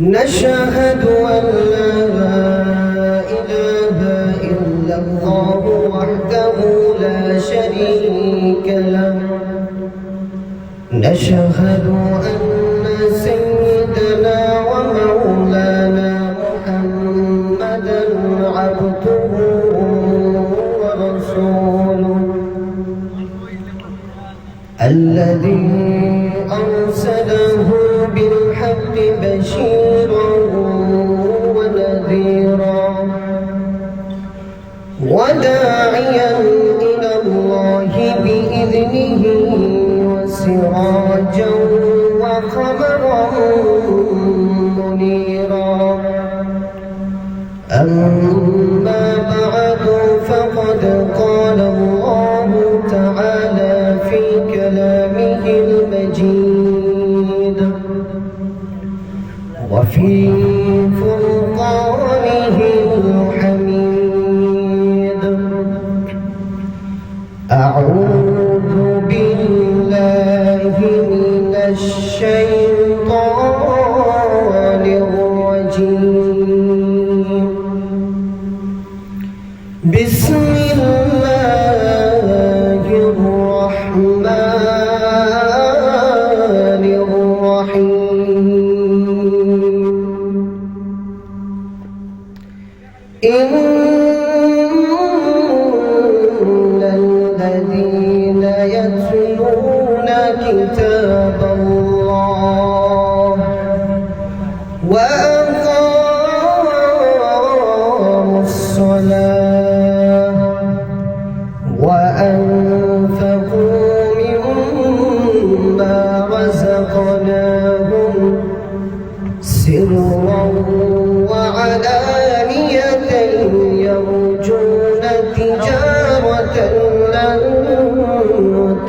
نشهد أن لا إله إلا الله وحده لا شريك له. نشهد أن سيدنا ومولانا محمدا عبده ورسوله الذي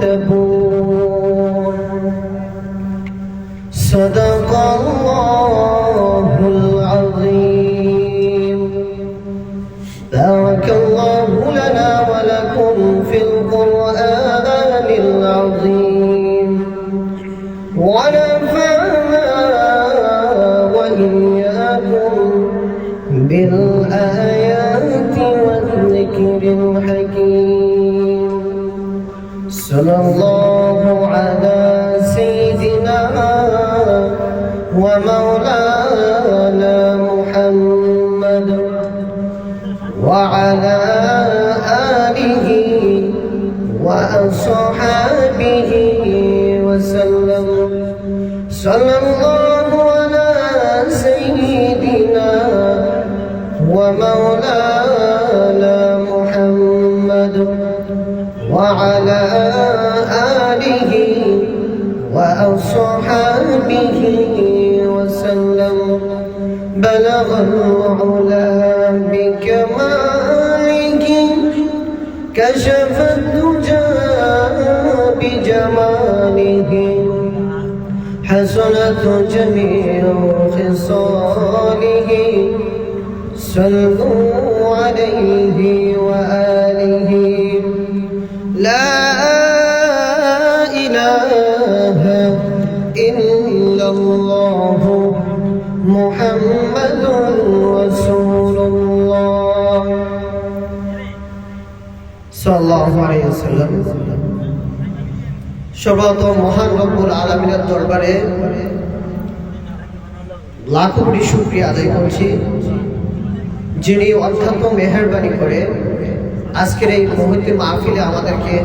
تبور صدق الله ومولانا محمد وعلى آله وأصحابه وسلم. بلغ العلا بكماله كشف الدجى بجماله. حسنت جميع خصاله. صلوا عليه وآله لا إله إلا الله محمد رسول الله صلى الله عليه وسلم সর্বত মহান রব্বুল আলমিনের দরবারে লাখো কোটি শুক্রিয়া আদায় করছি যিনি অত্যন্ত মেহরবানি করে আজকের এই মুহূর্তে মাহফিলে আমাদেরকে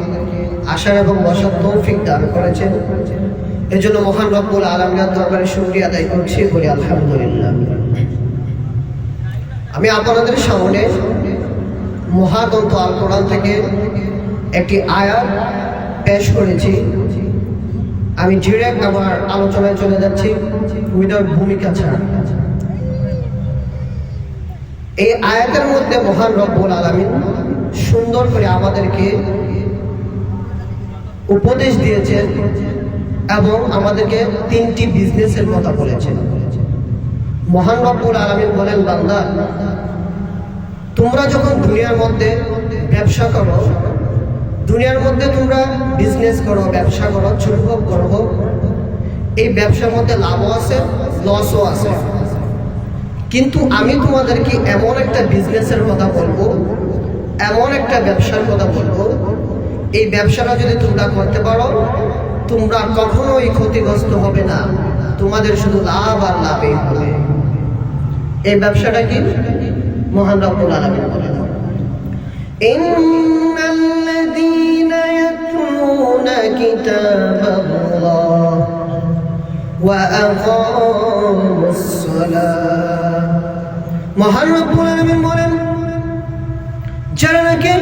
আসার এবং বসার তৌফিক দান করেছেন। এজন্য মহান রব্বুল আলমিনের দরবারে শুক্রিয়া আদায় করছি বলি আলহামদুলিল্লাহ। আমি আপনাদের সামনে মহাগ্রন্থ আল কোরআন থেকে একটি আয়াত পেশ করেছি। আমি ডিরেক্ট আমার আলোচনায় চলে যাচ্ছি। উইদাউট ভূমিকা ছাড়া। এই আয়াতের মধ্যে মহান রব্বুল আলামিন সুন্দর করে আমাদেরকে উপদেশ দিয়েছেন এবং আমাদেরকে তিনটি বিজনেসের কথা বলেছেন। মহান রব্বুল আলামিন বলেন, বান্দা, তোমরা যখন দুনিয়ার মধ্যে ব্যবসা করো, দুনিয়ার মধ্যে তোমরা বিজনেস করো, ব্যবসা করো, ছোট হোক এই ব্যবসার মধ্যে লাভও আছে লসও আছে। কিন্তু আমি তোমাদেরকে এমন একটা বিজনেসের কথা বলবো এমন একটা ব্যবসার কথা বলবো এই ব্যবসাটা যদি তোমরা করতে পারো তোমরা কখনোই ক্ষতিগ্রস্ত হবে না তোমাদের শুধু লাভ আর লাভই হবে এই ব্যবসাটা কি মহান রব্বুল আলামিন বলেন إن الذين يتلون كتاب الله وأقاموا الصلاة মহান রব্বুল আলামিন বলেন, যারা নাকি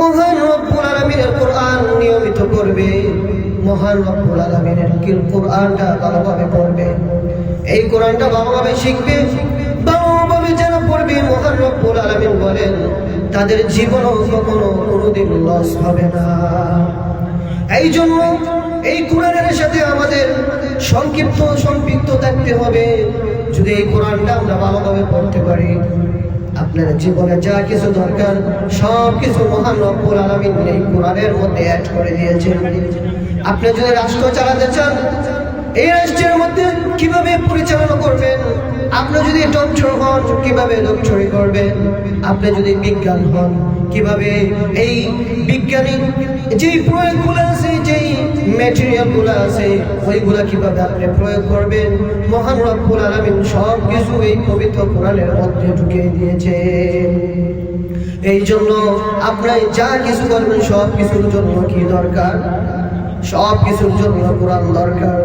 মহান রব্বুল আলামিনের কোরআন নিয়মিত করবে মহান রব্বুল আলামিনের কোরআনটা ভালোভাবে পড়বে, এই কোরআনটা ভালোভাবে শিখবে, ভালোভাবে যারা পড়বে, মহান রব্বুল আলামিন বলেন, তাদের জীবনও কখনো কোনোদিন লস হবে না। এই জন্য এই কোরআনের সাথে আমাদের সংক্ষিপ্ত সম্পৃক্ত থাকতে হবে। যদি এই কোরআনটা আমরা ভালোভাবে পড়তে পারি, আপনার জীবনে যা কিছু দরকার সব কিছু মহান রব্বুল আলামিন এই কোরআনের মধ্যে অ্যাড করে দিয়েছেন। আপনি যদি রাষ্ট্র চালাতে চান, এই রাষ্ট্রের মধ্যে কীভাবে পরিচালনা করবেন? আপনি যদি ডক্টর হন, কীভাবে ডক্টরি করবেন? আপনি যদি বিজ্ঞান হন, কীভাবে এই বিজ্ঞানী যেই প্রয়োগগুলো আছে, যেই ম্যাটেরিয়ালগুলো আছে, ওইগুলা কীভাবে আপনি প্রয়োগ করবেন? মহান রব্বুল আলামিন সব কিছু এই পবিত্র কোরআনের মধ্যে ঢুকিয়ে দিয়েছে এই জন্য আপনার যা কিছু করবেন সব কিছুর জন্য কি দরকার? সব কিছুর জন্য কোরআন দরকার।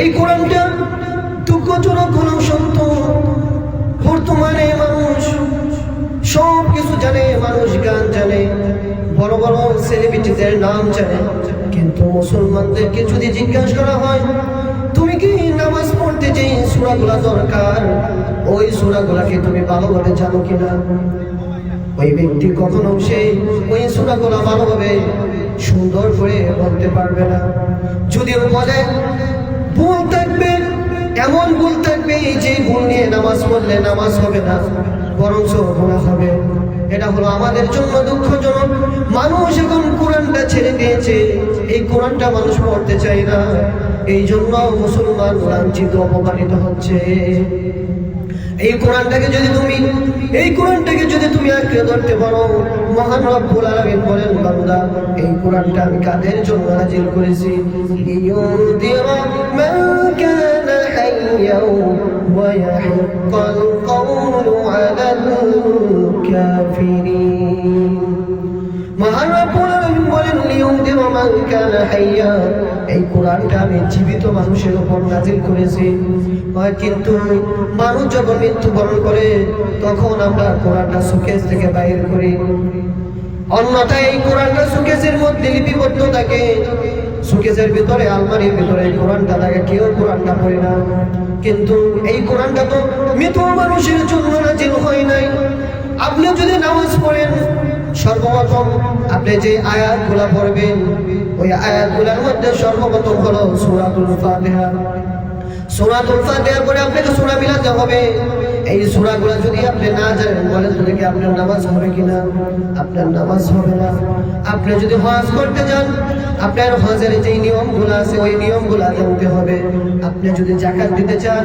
এই কোরআনটা দুঃখজনক হলেও সত্য। বর্তমানে মানুষ সব কিছু জানে, মানুষ গান জানে। বড় বড় সেলিব্রিটিদের নাম জানে, কিন্তু মুসলমানদেরকে যদি জিজ্ঞাসা করা হয়, তুমি কি নামাজ পড়তে যে সুরাগুলা দরকার? ওই সুরাগুলাকে তুমি ভালোভাবে জানো কিনা? ওই ব্যক্তি কখনো সেই ওই সুরাগুলা ভালোভাবে সুন্দর করে বলতে পারবে না। যদিও বলে, ভুল থাকবে, এমন ভুল থাকবে যে ভুল নিয়ে নামাজ পড়লে নামাজ হবে না, বরঞ্চ গুণা হবে। এটা হলো আমাদের জন্য দুঃখজনক। মানুষ এখন কোরআনটা ছেড়ে দিয়েছে। এই কোরআনটা মানুষ পড়তে চায় না। এই জন্য মুসলমান লাঞ্ছিত, অপমানিত হচ্ছে। এই কোরআনটাকে যদি তুমি এই কোরআনটাকে যদি তুমি আঁকড়ে ধরতে পারো, মহান রব্বুল আলামিন বলেন, বান্দা, এই কোরআনটা আমি কাদের জন্য নাজিল করেছি? ইয়াহিক্কাল কওলু আলাল কাফিরিন মহান রব্বুল বলেন কিন্তু মানুষ যখন মৃত্যুবরণ করে, তখন আমরা কোরআনটা সুকেশ থেকে বাইর করি। অন্যথায় এই কোরআনটা সুকেশের মধ্যে লিপিবদ্ধ থাকে। সুকেশের ভিতরে, আলমারির ভিতরে এই কোরআনটা থাকে কেউ কোরআনটা পড়ে না। কিন্তু এই কোরআনটা তো মৃত মানুষের জন্য নাজিল হয় নাই। আপনি যদি নামাজ পড়েন, সর্বপ্রথম আপনি যে আয়াতগুলা পড়বেন, ওই আয়াতগুলোর মধ্যে সর্বপ্রথম হলো সূরাতুল ফাতিহা। সূরাতুল ফাতিহা করে আপনাকে সূরা মিলাতে হবে। এই সূরাগুলো যদি আপনি না জানেন, বলেন তো দেখি আপনার নামাজ হবে কিনা? আপনার নামাজ হবে না। আপনি যদি হজ করতে যান, আপনার হজের যে নিয়মগুলো আছে, ওই নিয়মগুলো জানতে হবে। আপনি যদি জাকাত দিতে চান,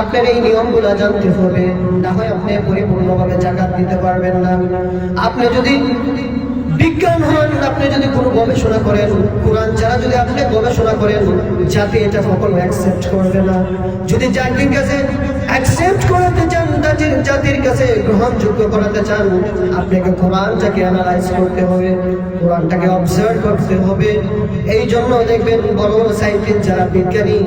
আপনার এই নিয়মগুলো জানতে হবে। না হয় আপনি পরিপূর্ণভাবে জাকাত দিতে পারবেন না। আপনি যদি বিজ্ঞান হন, আপনি যদি কোনো গবেষণা করেন, কোরআন ছাড়া যদি আপনি গবেষণা করেন জাতি এটা কখনো অ্যাকসেপ্ট করবে না। যদি জাতির কাছে অ্যাকসেপ্ট করাতে চান, জাতির জাতির কাছে গ্রহণযোগ্য করাতে চান, আপনাকে কোরআনটাকে অ্যানালাইজ করতে হবে, কোরআনটাকে অবজার্ভ করতে হবে। এই জন্য দেখবেন বড় বড় সাইন্টিস্ট যারা বিজ্ঞানী,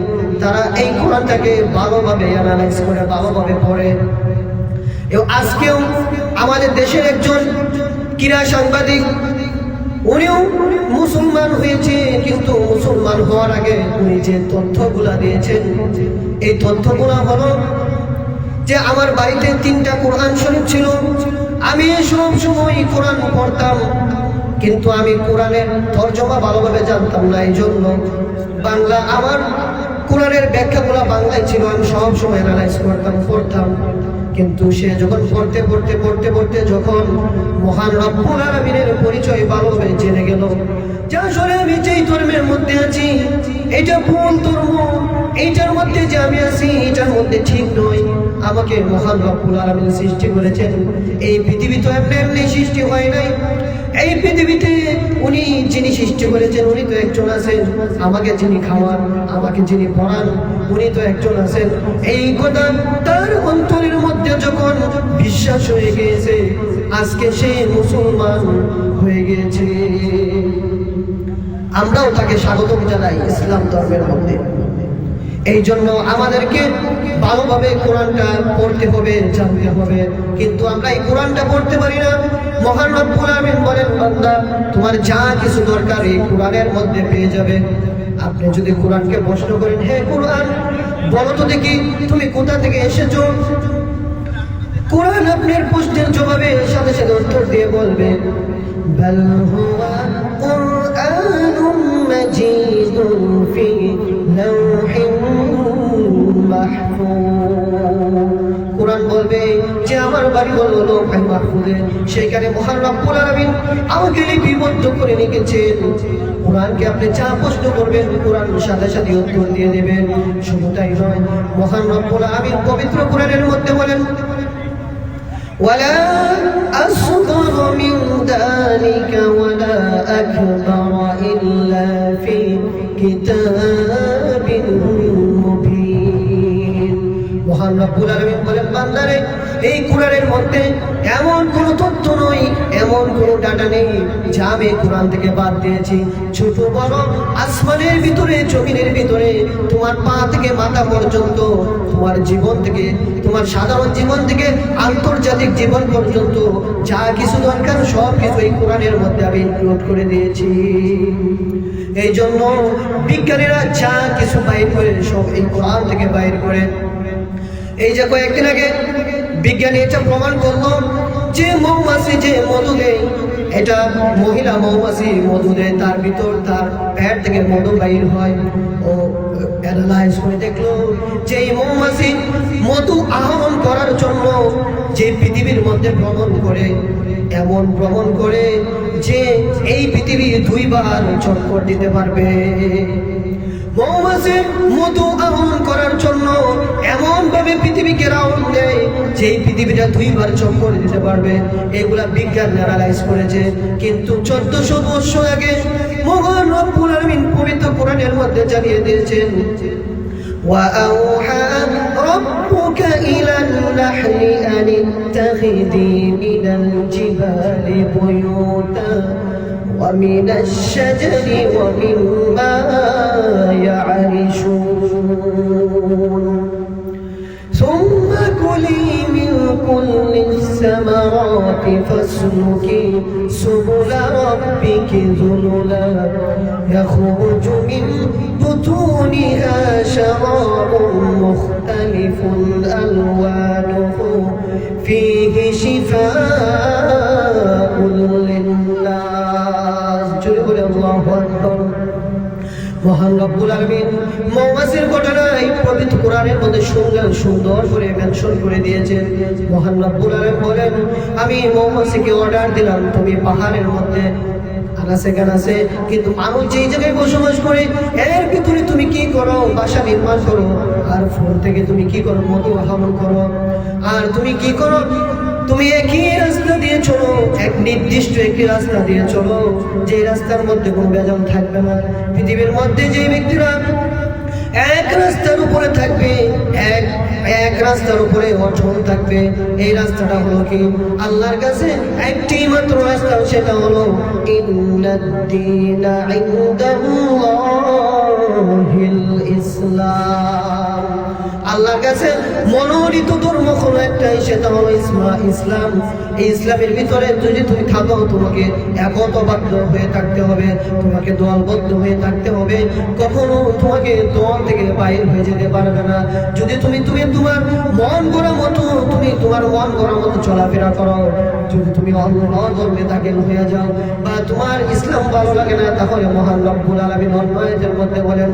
তারা এই কোরআনটাকে ভালোভাবে অ্যানালাইজ করে, ভালোভাবে পড়ে। এবং আজকেও আমাদের দেশের একজন ক্রীড়া সাংবাদিক উনিও মুসলমান হয়েছে, কিন্তু মুসলমান হওয়ার আগে উনি যে তথ্যগুলা দিয়েছেন, এই তথ্যগুলা হলো যে আমার বাড়িতে তিনটা কোরআন শরীফ ছিল। আমি সব সময় কোরআন পড়তাম, কিন্তু আমি কোরআনের তর্জমা ভালোভাবে জানতাম না এই জন্য বাংলা, আমার কোরআনের ব্যাখ্যাগুলা বাংলায় ছিল, আমি সব সময় অ্যানালাইজ করতাম, পড়তাম। কিন্তু সে যখন পড়তে পড়তে পড়তে পড়তে যখন মহান রব্বুল আলামিনের পরিচয় ভালোভাবে জেনে গেল, যে আসলে আমি যেই ধর্মের মধ্যে আছি, এটা ভুল ধর্ম এইটার মধ্যে যে আমি আছি, এটার মধ্যে ঠিক নয়। আমাকে মহান রব্বুল আলামিন সৃষ্টি করেছেন। এই পৃথিবী তো এমনি এমনি সৃষ্টি হয় নাই। এই পৃথিবীতে উনি যিনি সৃষ্টি করেছেন, উনি তো একজন আছেন। আমাকে যিনি খাওয়ান, আমাকে যিনি পড়ান, উনি তো একজন আছেন। এই কথা বিশ্বাস হয়ে গিয়েছে। আজকে সে মুসলমান হয়ে গিয়েছে। আমরাও তাকে স্বাগতম জানাই ইসলাম ধর্মের মধ্যে। এই জন্য আমাদেরকে ভালোভাবে কোরআনটা পড়তে হবে, জানতে হবে। কিন্তু আমরা এই কোরআনটা পড়তে পারি না। মহান রব্বুল আমিন বলেন, বান্দা, তোমার যা কিছু দরকার এই কোরআনের মধ্যে পেয়ে যাবে। আপনি যদি কোরআনকে প্রশ্ন করেন, হে কোরআন, বলো তো দেখি তুমি কোথা থেকে এসেছ? কোরআন আপনার প্রশ্নের জবাবে সাথে সাথে উত্তর দিয়ে বলবে بل هو قرآن مجيد في لوح محفوظ কোরআন বলবে যে আমার বাড়ি হলো লোহাই মাহফুজে সেইখানে মহান রব্বুল আলামিন আমাকে লিপিবদ্ধ করে রেখেছেন কোরআনকে আপনি যা প্রশ্ন করবেন কোরআন সাথে সাথে উত্তর দিয়ে দেবেন শুধু তাই নয় মহান রব্বুল আলামিন পবিত্র কোরআনের মধ্যে বলেন ولا أصغر من ذلك ولا أكبر إلا في كتاب مبين মহান রব্বুল আলামিন বলেন বান্দারে এই কোরআনের মধ্যে এমন কোন তথ্য নয়, এমন কোন ডাটা নেই যা আমি কোরআন থেকে বাদ দিয়েছি। ছোট বড় আসমানের ভিতরে, জমিনের ভিতরে, তোমার পা থেকে মাথা পর্যন্ত, তোমার জীবন থেকে, তোমার সাধারণ জীবন থেকে, আন্তর্জাতিক জীবন পর্যন্ত যা কিছু দরকার সব কিছু এই কোরআনের মধ্যে আমি ইনক্লুড করে দিয়েছি। এই জন্য বিজ্ঞানীরা যা কিছু বাইর করে, সব এই কোরআন থেকে বাইর করে। এই যে কয়েকদিন আগে বিজ্ঞানী এটা প্রমাণ করল যে মৌমাছি যে মধু দেয় এটা মহিলা মৌমাছি মধু দেয় তার ভিতর তার পেট থেকে মধু বাইর হয়। ও অ্যানালাইজ করে দেখল যে এই মৌমাছি মধু আহরণ করার জন্য যে পৃথিবীর মধ্যে ভ্রমণ করে, এমন ভ্রমণ করে যে এই পৃথিবী দুইবার চক্কর দিতে পারবে। মৌমাছি মধু আহরণ করার জন্য এমন ভাবে পৃথিবীকে রাউন্ড দেয় যে এই পৃথিবীটা দুইবার চক্কর দিতে পারবে এগুলা বিজ্ঞান অ্যানালাইজ করেছে কিন্তু চোদ্দশো বছর আগে মহান রব্বুল আলামিন পবিত্র কোরআনের মধ্যে জানিয়ে দিয়েছেন وأوحى ربك إلى النحل أن اتخذي من الجبال بيوتا ومن الشجر ومما يعرشون. ثم كلي من كل الثمرات فاسلكي سبل ربك ذللا. يخرج من بطونها شراب مختلف ألوانه فيه شفاء للناس. মহান রব্বুল আলমিন মৌমাছির ঘটনায় পবিত্র কোরআনের মধ্যে সুন্দর সুন্দর করে মেনশন করে দিয়েছেন। মহান রব্বুল আলম বলেন, আমি মৌমাছিকে অর্ডার দিলাম, তুমি পাহাড়ের মধ্যে আনাসে গানাসে কিন্তু মানুষ যেই জায়গায় বসবাস করে, এর ভিতরে তুমি কি করো? বাসা নির্মাণ করো, আর ফুল থেকে তুমি কি করো? মধু আহরণ করো। আর তুমি কি করো? তুমি একই রাস্তা দিয়ে চলো, এক নির্দিষ্ট একটি রাস্তা দিয়ে চলো। যে রাস্তার মধ্যে কোনো বেজন থাকবে না, পৃথিবীর মধ্যে যে ব্যক্তিরা এক রাস্তার উপরে থাকবে, এক এক রাস্তার উপরে অটল থাকবে, এই রাস্তাটা হলো কি? আল্লাহর কাছে একটি মাত্র রাস্তা, সেটা হলো ইসলাম। আল্লাহর কাছে মনোনীত ধর্ম একটা একটাই সেটা হলো ইসমা, ইসলাম। ইসলামের ভিতরে যদি তুমি থাকো, তোমাকে একতবদ্ধ হয়ে থাকতে হবে, তোমাকে দলবদ্ধ হয়ে থাকতে হবে। কখনো তোমাকে দল থেকে বাইরে হয়ে যেতে পারবে না। যদি তুমি তুমি তোমার মন করা মতো, তুমি তোমার মন করার মতো চলাফেরা করো। যদি তুমি অন্য ধর্মে দাখিল হয়ে যাও বা তোমার ইসলাম ভালো লাগে না, তাহলে মহান রব্বুল আলামিন অন্য আয়াতের মধ্যে বলেন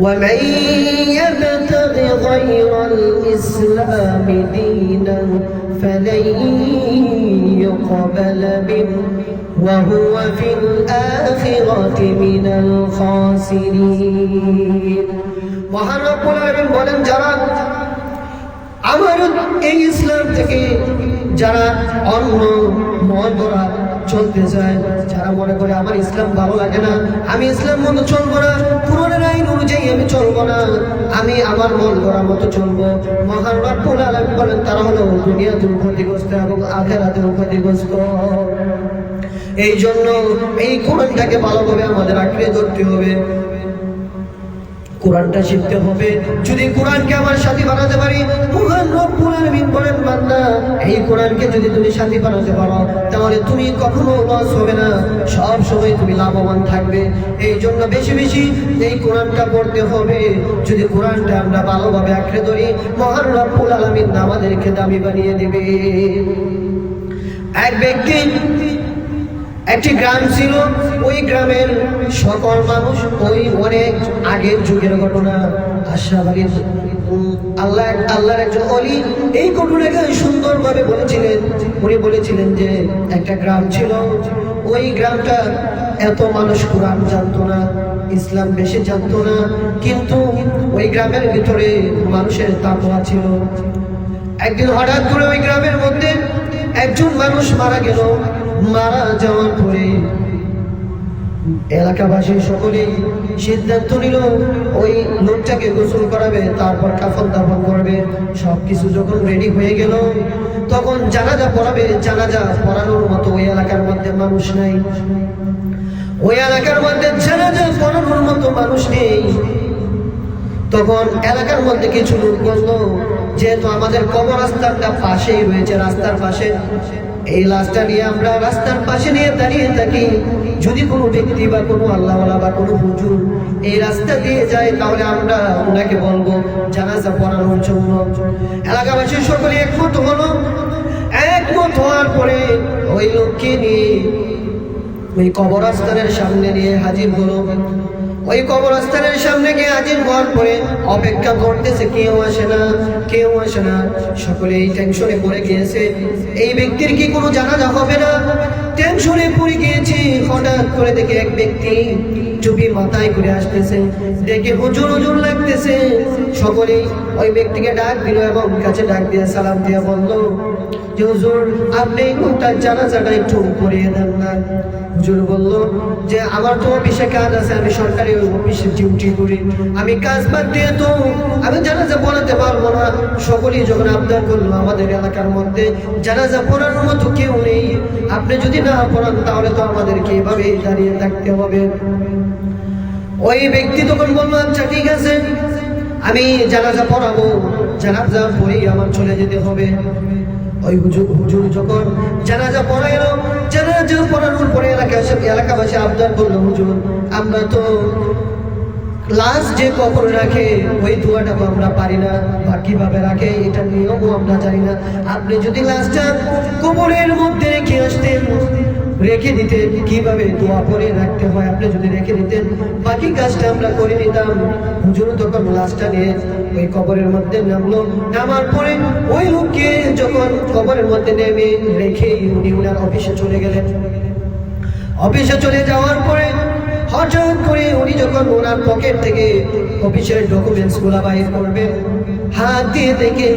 ومن يبتغ غير الإسلام دينا فلن يقبل منه وهو في الآخرة من الخاسرين মহান রব্বুল আলামিন বলেন যারা আমার এই ইসলাম থেকে যারা অন্য মন করা চলতে চায় যারা মনে করে আমার ইসলাম ভালো লাগে না, আমি ইসলাম মতো চলবো না, পুরনের আইন অনুযায়ী আমি চলবো না, আমি আমার মন করার মতো চলবো। মহান রব্বুল আলামিন বলেন, তারা হলো দুনিয়া ক্ষতিগ্রস্ত এবং আখেরাতেও ক্ষতিগ্রস্ত। এই জন্য এই কোরআনটাকে ভালোভাবে আমাদের আঁকড়ে ধরতে হবে। কোরআনটা শিখতে হবে। যদি কোরআনকে আমার সাথী বানাতে পারি এই কোরআনকে যদি তুমি সাথী বানাতে পারো, তাহলে তুমি কখনো লস হবে না। সব সময় তুমি লাভবান থাকবে। এই জন্য বেশি বেশি এই কোরআনটা পড়তে হবে। যদি কোরআনটা আমরা ভালোভাবে আঁকড়ে ধরি, মহান রব্বুল আলামিন আমাদেরকে দামি বানিয়ে দেবে। এক ব্যক্তি একটি গ্রাম ছিল ওই গ্রামের সকল মানুষ ওই অনেক আগের যুগের ঘটনা আশরাফ উম, আল্লাহ আল্লাহর একজন অলি এই ঘটনাকে সুন্দরভাবে বলেছিলেন। উনি বলেছিলেন যে একটা গ্রাম ছিল ওই গ্রামটা এত মানুষ কোরআন জানতো না ইসলাম বেশি জানতো না কিন্তু ওই গ্রামের ভিতরে মানুষের তাকওয়া ছিল। একদিন হঠাৎ করে ওই গ্রামের মধ্যে একজন মানুষ মারা গেল। মারা যাওয়ার পরে এলাকাবাসী সকলেই সিদ্ধান্ত নিল, ওই লোকটাকে গোসল করাবে, তারপর কাফন দাফন করবে, সবকিছু যখন রেডি হয়ে গেল, তখন জানাজা পড়াবে, জানাজা পড়ানোর মতো ওই এলাকার মধ্যে মানুষ নাই। ওই এলাকার মধ্যে জানাজা পড়ানোর মতো মানুষ নেই। তখন এলাকার মধ্যে কিছু লোক বলল, যেহেতু আমাদের কবরস্থানটা পাশেই রয়েছে, রাস্তার পাশে এই লাশটা নিয়ে আমরা রাস্তার পাশে নিয়ে দাঁড়িয়ে থাকি। যদি কোনো ব্যক্তি বা কোনো আল্লাহওয়ালা বা কোনো হুজুর এই রাস্তা দিয়ে যায়, তাহলে আমরা ওনাকে বলব, জানাজা পড়ানোর জন্য। এলাকাবাসী সকলে একমত হলো? একমত হওয়ার পরে ওই লোককে নিয়ে ওই কবরস্থানের সামনে নিয়ে হাজির হলো। ওই কবরস্থানের সামনে গিয়ে হাজির হওয়ার পরে অপেক্ষা করতেছে, কেউ আসে না, কেউ আসে না। সকলে এই টেনশনে পড়ে গিয়েছে। এই ব্যক্তির কি কোনো জানাজা হবে না? টেনশনে পড়ে গিয়েছে। হঠাৎ করে দেখে এক ব্যক্তি চুপি মাথায় করে আসতেছে। দেখে হুজুর হুজুর লাগতেছে। সকলেই ওই ব্যক্তিকে ডাক দিল এবং কাছে ডাক দিয়ে সালাম দিয়ে বলল, যে হুজুর, আপনি তার জানাজাটা একটু করিয়ে দেন না। হুজুর বলল, যে আমার তো অফিসে কাজ আছে, আমি সরকারি অফিসে ডিউটি করি, আমি কাজ বাদ দিয়ে তো আমি জানাজা পড়াতে পারব না। সকলেই যখন আবদার করল, আমাদের এলাকার মধ্যে জানাজা পড়ানোর মতো কেউ নেই। আপনি যদি না পড়ান, তাহলে তো আমাদেরকে এভাবেই দাঁড়িয়ে থাকতে হবে। ওই ব্যক্তি তখন বলল আচ্ছা ঠিক আছে। আমি জানাজা পড়াবো, জানাজা পড়েই আমার চলে যেতে হবে। ওই হুজুর হুজুর যখন জানাজা পড়াইলো, জানাজা পড়ানোর পরে এলাকা এলাকাবাসী আবদার করল, হুজুর, আমরা তো লাশ যে কখন রাখে, ওই দোয়াটা তো আমরা পারি না, বা কীভাবে রাখে, এটা নিয়মও আমরা জানি না। আপনি যদি লাশটা কবরের মধ্যে রেখে আসতেন রেখে দিতেন কীভাবে দোয়া পরে রাখতে হয় আপনি যদি রেখে দিতেন। বাকি কাজটা আমরা করে নিতাম। হুজুর তখন লাশটা নিয়ে ওই কবরের মধ্যে নামলো। নামার পরে ওই লোককে যখন কবরের মধ্যে নেমে রেখে উনি উনার অফিসে চলে গেলেন। অফিসে চলে যাওয়ার পরে হঠাৎ করে উনি যখন ওনার পকেট থেকে অফিসের ডকুমেন্টসগুলা বাইর করবেন, হাত দিয়ে দেখে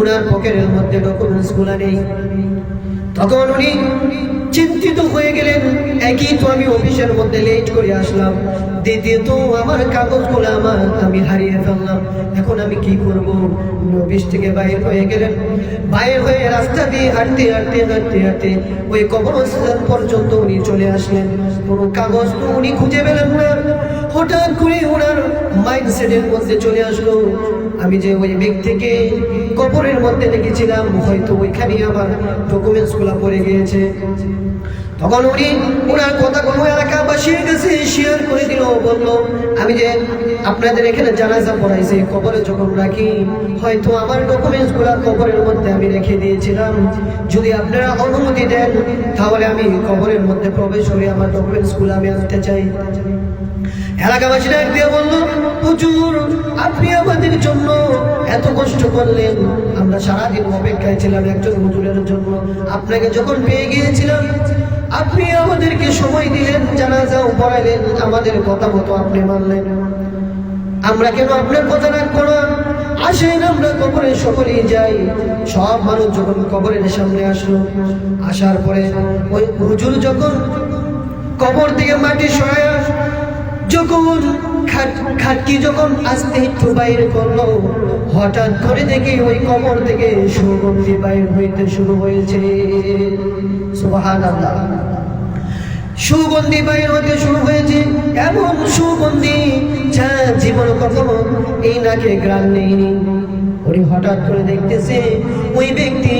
ওনার পকেটের মধ্যে ডকুমেন্টসগুলা নেই। তখন উনি চিন্তিত হয়ে গেলেন। একই তো আমি অফিসের মধ্যে লেট করে আসলাম। দ্বিতীয়ত আমার কাগজগুলো আমার, আমি হারিয়ে ফেললাম। এখন আমি কি করব? অফিস থেকে বাইর হয়ে গেলেন। বাইর হয়ে রাস্তা দিয়ে হাঁটতে হাঁটতে হাঁটতে হাঁটতে ওই কবরস্থান পর্যন্ত উনি চলে আসলেন। কোনো কাগজ উনি খুঁজে পেলেন না। হঠাৎ করে ওনার মাইন্ড মাইন্ডসেটের মধ্যে চলে আসলো। আমি যে ওই ব্যক্তিকে কবরের মধ্যে দেখেছিলাম, হয়তো ওইখানে আমার ডকুমেন্টসগুলা পড়ে গিয়েছে। তখন উনি ওনার কথাগুলো এলাকাবাসীর কাছে শেয়ার করে দিল, বলল, আমি যে আপনাদের এখানে জানাজা পড়াইছি, কবরে যখন রাখি, হয়তো আমার ডকুমেন্টসগুলা কবরের মধ্যে আমি রেখে দিয়েছিলাম। যদি আপনারা অনুমতি দেন, তাহলে আমি কবরের মধ্যে প্রবেশ করে আমার ডকুমেন্টসগুলো আমি আনতে চাই। এলাকাবাসী ডাক দিয়ে বলল, হুজুর, আপনি আমাদের জন্য এত কষ্ট করলেন। আমরা সারাদিন অপেক্ষায় ছিলাম একজন হুজুরের জন্য। আপনাকে যখন পেয়ে গিয়েছিলাম, আপনি আমাদেরকে সময় দিলেন, জানাজাও পড়াইলেন আমাদের কথা মতো আপনি মানলেন। আমরা কেন আপনার কথা রাখব না আসেন, আমরা কবরে সকলেই যাই। সব মানুষ যখন কবরের সামনে আসলো, আসার পরে ওই হুজুর যখন কবর থেকে মাটি সরায় যখন খাট- খাটকি যখন আসতে একটু বাইরে করল, হঠাৎ করে দেখি ওই কবর থেকে সুগন্ধি বাইর হইতে শুরু হয়েছে। সুগন্ধি বাইর হতে শুরু হয়েছে। এমন সুগন্ধি যা জীবন কখনো এই নাকে গ্রাম উনি হঠাৎ করে দেখতেছে ওই ব্যক্তি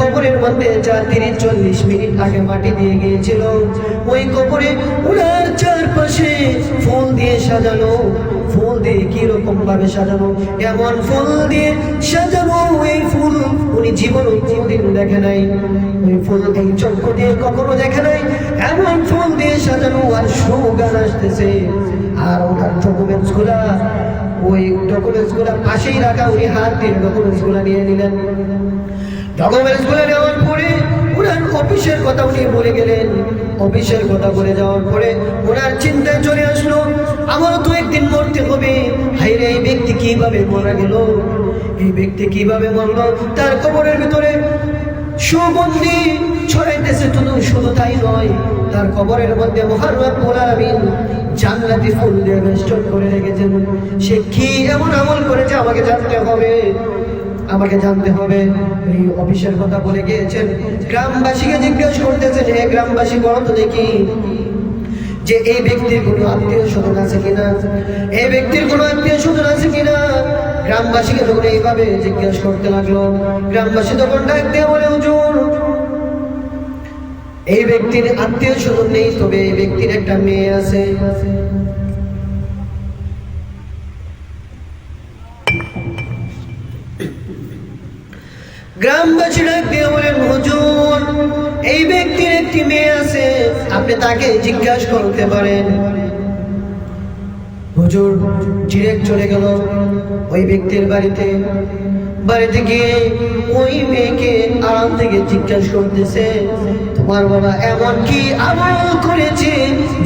কবরের মধ্যে যা তিরিশ চল্লিশ মিনিট আগে মাটি দিয়ে গিয়েছিল, ওই কবরে ওনার চারপাশে ফুল দিয়ে সাজানো, ফুল দিয়ে কি রকম ভাবে সাজানো এমন ফুল দিয়ে সাজানো ওই ফুল উনি জীবন কোনোদিন দেখে নাই। ওই ফুল এই চক্র দিয়ে কখনো দেখে নাই, এমন ফুল দিয়ে সাজানো আর সুগান আসতেছে। আর ওনার ডকুমেন্টসগুলা ওই ডকুমেন্টসগুলা পাশেই রাখা, উনি হাত দিয়ে ডকুমেন্টসগুলা নিয়ে নিলেন। ডকুমেন্টসগুলো নেওয়ার পরে ওনার অফিসের কথা উনি বলে গেলেন। অফিসের কথা বলে যাওয়ার পরে ওনার চিন্তায় চলে আসলো, আমারও তো একদিন মরতে হবে। হাইরে, এই ব্যক্তি কীভাবে মারা গেল? এই ব্যক্তি কীভাবে মরলো? তার কবরের ভিতরে সুগন্ধি ছড়াইতেছে শুধু তাই নয়, তার কবরের মধ্যে মহান রব্বুল আলামিন জান্নাতি ফুল দিয়ে বেষ্টন করে রেখেছেন। সে কি এমন আমল করেছে? আমাকে জানতে হবে। আমাকে জানতে হবে। এই অফিসের কথা বলে গিয়েছেন। গ্রামবাসীকে জিজ্ঞেস করতেছেন, হে গ্রামবাসী, বলো তো দেখি যে এই ব্যক্তির কোনো আত্মীয় স্বজন আছে কিনা? এই ব্যক্তির কোনো আত্মীয় স্বজন আছে কিনা? গ্রামবাসীকে যখন এইভাবে জিজ্ঞেস করতে লাগল। গ্রামবাসী তখন ডাক দিয়ে বলে, হুজুর এই ব্যক্তির আত্মীয় স্বজন নেই, তবে এই ব্যক্তির একটা মেয়ে আছে। বলেন হুজুর, এই ব্যক্তির একটি মেয়ে আছে। আপনি তাকে জিজ্ঞাসা করতে পারেন। হুজুর ডিরেক্ট চলে গেল ওই ব্যক্তির বাড়িতে। বাড়িতে গিয়ে ওই মেয়েকে আরাম থেকে জিজ্ঞাসা করতেছে তোমার বাবা এমন কি আমল করেছে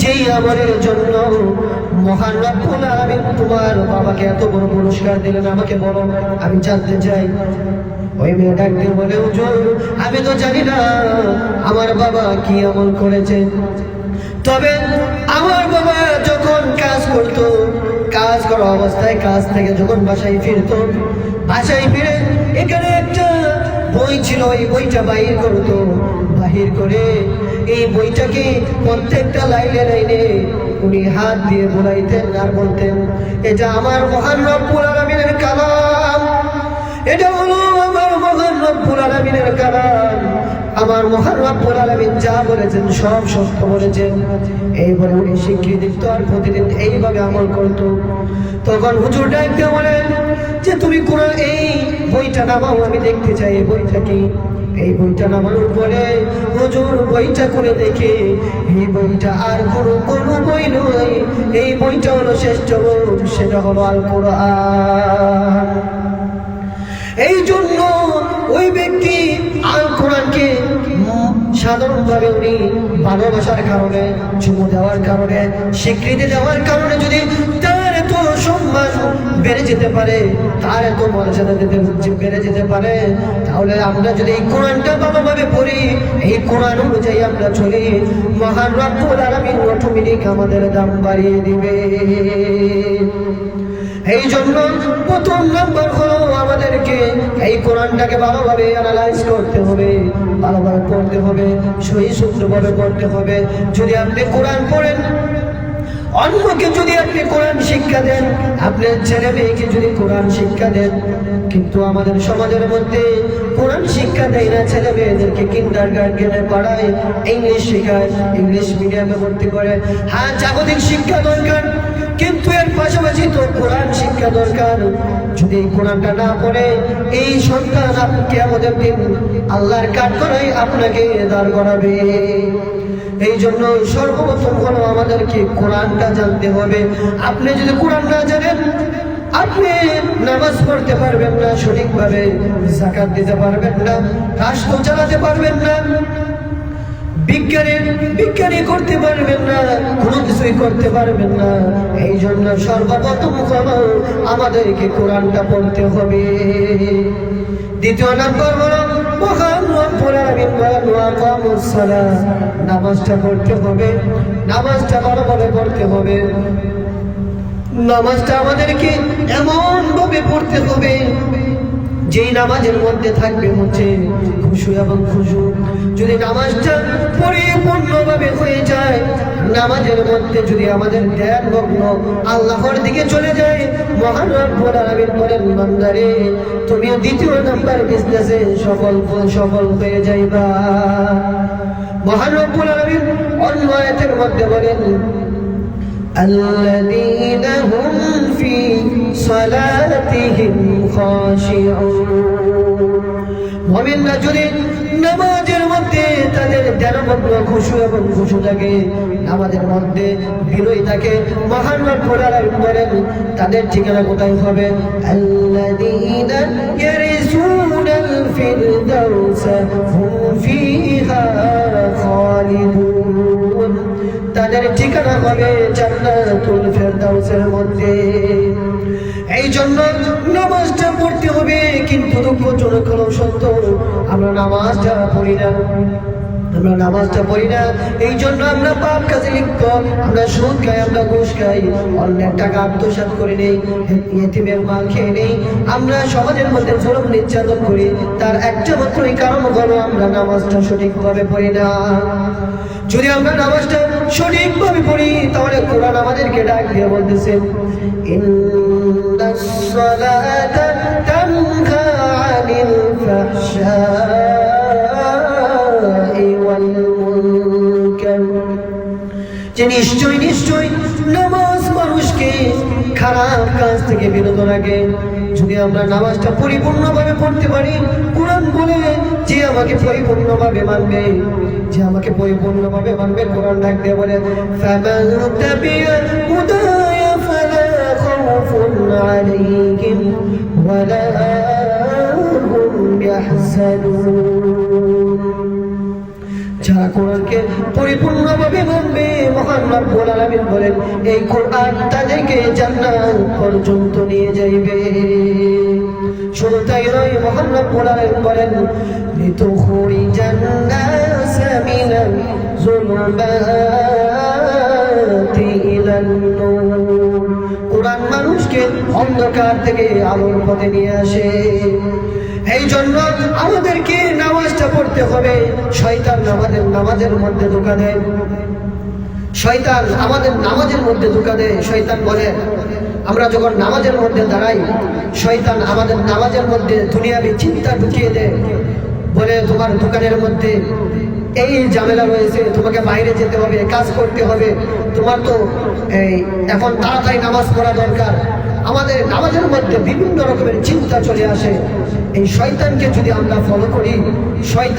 যেই আমলের জন্য মহান রব্বুল আলামিন তোমার বাবাকে এত বড় পুরস্কার দিলেন, আমাকে বলো, আমি জানতে চাই। ওই মেয়ে ডাকতে বলে আমি তো জানি না আমার বাবা কি আমল করেছে। তবে আমার বাবা যখন কাজ করত, কাজ করা অবস্থায় কাজ থেকে যখন বাসায় ফিরতো, বাসায় ফিরে এখানে একটা বই ছিল এই বইটা বাহির করতো। বাহির করে এই বইটাকে প্রত্যেকটা লাইনে লাইনে উনি হাত দিয়ে বোলাইতেন আর বলতেন, এটা আমার মহান রব্বুল আলমিনের কালাম। এটা হলো আমার মহান রব্বুল আলামিনের কালাম। আমার মহান রব্বুল আলামিন যা বলেছেন, সব সত্য বলেছেন। এই বলে উনি স্বীকৃতি আর প্রতিদিন এইভাবে আমল করত। তখন হুজুর ডাক দিয়ে বলেন, যে তুমি কোন এই বইটা নামাও, আমি দেখতে চাই, এই বইটা কি? এই বইটা নামানোর পরে হুজুর বইটা করে দেখে। এই বইটা আর কোনো কোনো বই নয়। এই বইটা হলো শ্রেষ্ঠ বই সেটা হলো আল কোরআন এই জন্য ওই ব্যক্তি আল কোরআনকে সাধারণভাবে উনি ভালোবাসার কারণে, চুমু দেওয়ার কারণে, স্বীকৃতি দেওয়ার কারণে যদি সম্মান বেড়ে যেতে পারে, তার এত মর্যাদা দিতে বেড়ে যেতে পারে, তাহলে আমরা যদি এই কোরআনটা ভালোভাবে পড়ি, এই কোরআন অনুযায়ী আমরা চলি। মহান রব্বুল আলামিন অটোমেটিক আমাদের দাম বাড়িয়ে দিবে। এই জন্য প্রথম নম্বর হলো আমাদেরকে এই কোরআনটাকে ভালোভাবে অ্যানালাইজ করতে হবে, ভালোভাবে পড়তে হবে, সহি সূত্রভাবে পড়তে হবে। যদি আপনি কোরআন পড়েন অন্যকে যদি আপনি কোরআন শিক্ষা দেন, আপনার ছেলে মেয়েকে যদি কোরআন শিক্ষা দেন, কিন্তু আমাদের সমাজের মধ্যে কোরআন শিক্ষা দেয় না, ছেলে মেয়েদেরকে কিন্ডার গার্ডেনে পড়ায় ইংলিশ শেখায় ইংলিশ মিডিয়ামে ভর্তি করে। হ্যাঁ জাগতিক শিক্ষা দরকার, কিন্তু এর পাশাপাশি তো কোরআন শিক্ষা দরকার। যদি কোরআনটা না পড়ে, এই সন্তান আপনাকে আমাদের দিন আল্লাহর কাঠ করাই আপনাকে দাঁড় করাবে। এই জন্য সর্বপ্রথম হলো আমাদেরকে কোরআনটা জানতে হবে। আপনি যদি কোরআন না জানেন, আপনি নামাজ পড়তে পারবেন না, সঠিকভাবে জাকাত দিতে পারবেন না রাষ্ট্র চালাতে পারবেন না, বিজ্ঞানের বিজ্ঞানী করতে পারবেন না, কোনো কিছুই করতে পারবেন না। এই জন্য সর্বপ্রথম হলো আমাদেরকে কোরআনটা পড়তে হবে। দ্বিতীয় নাম্বার হলো নামাজটা পড়তে হবে, নামাজটা ভালোভাবে পড়তে হবে। নামাজটা আমাদেরকে এমন ভাবে পড়তে হবে, যেই নামাজের মধ্যে থাকবে হচ্ছে খুশু এবং খুশু। যদি নামাজটা পরিপূর্ণভাবে হয়ে যায় নামাজের মধ্যে যদি আমাদের ধ্যান ভগ্ন আল্লাহর দিকে চলে যায় মহান রব্বুল আলামিন বলেন বান্দারে তুমিও দ্বিতীয় নাম্বার বিজনেসে সফল সফল হয়ে যাইবা মহান রব্বুল আলামিন অন্য আয়াতের মধ্যে বলেন الذين هم في صلاتهم خاشعون মুমিনরা যদি নামাজের মধ্যে তাদের ধ্যানমগ্ন খুশু এবং খুশু থাকে নামাজের মধ্যে বিনয় থাকে, মহান রব্বুল বলেন, তাদের ঠিকানা কোথায় হবে? আল্লাযীনা ইয়ারিসুনাল ফিরদাউস হুম ফিহা খালিদুন। তাদের ঠিকানা হবে জান্নাতুল ফেরদাউসের মধ্যে। এই জন্য নামাজটা পড়তে হবে, কিন্তু দুঃখজনক হলো সত্য, আমরা নামাজটা পড়ি না, আমরা নামাজটা পড়ি না এই জন্য আমরা পাপ কাজে লিপ্ত, আমরা সুদ খাই, আমরা ঘুষ খাই, অন্যের টাকা আত্মসাৎ করে নেই, এতিমের মাল খেয়ে নেই, আমরা সমাজের মধ্যে জুলুম, নির্যাতন করি, তার একটা মাত্র মাত্রই কারণ হলো আমরা নামাজটা সঠিকভাবে পড়ি না। যদি আমরা নামাজটা সঠিকভাবে পড়ি, তাহলে কোরআন আমাদেরকে ডাক দিয়ে বলতেছেন তানহা আনিল ফাহশাই ওয়াল মুনকার যে নিশ্চয় নামাজ মানুষকে খারাপ কাজ থেকে বিরত রাখে যদি আমরা নামাজটা পরিপূর্ণভাবে পড়তে পারি, কোরআন বলে যে আমাকে পরিপূর্ণভাবে মানবে, যে আমাকে পরিপূর্ণভাবে মানবে, কোরআন ডাকতে বলে عَلَيْهِمْ وَلَا هُمْ يَحْزَنُونَ যারা কোরআনকে পরিপূর্ণভাবে মানবে মহান রব্বুল আলামিন বলেন এই কোরআন তাদেরকে জান্নাত পর্যন্ত নিয়ে যাইবে শুধু তাই নয় মহান রব্বুল আলামিন বলেন লিতুখরিজান নাস মিনাল যুলুমাতি ইলান নূর কোরআন মানুষকে অন্ধকার থেকে আলোর পথে নিয়ে আসে। এই জন্য আমাদেরকে নামাজটা পড়তে হবে। শয়তান আমাদের নামাজের মধ্যে ঢোকা দেয়। শয়তান আমাদের নামাজের মধ্যে ঢোকা দেয়। শয়তান বলে, আমরা যখন নামাজের মধ্যে দাঁড়াই, শয়তান আমাদের নামাজের মধ্যে দুনিয়াবি চিন্তা ঢুকিয়ে দেয়। বলে, তোমার দোকানের মধ্যে এই ঝামেলা রয়েছে, তোমাকে বাইরে যেতে হবে, কাজ করতে হবে। তোমার তো এই, এখন তাড়াতাড়ি নামাজ পড়া দরকার। আমাদের নামাজের মধ্যে বিভিন্ন রকমের চিন্তা চলে আসে। এই শয়তানকে যদি আমরা ফলো করি, শয়তান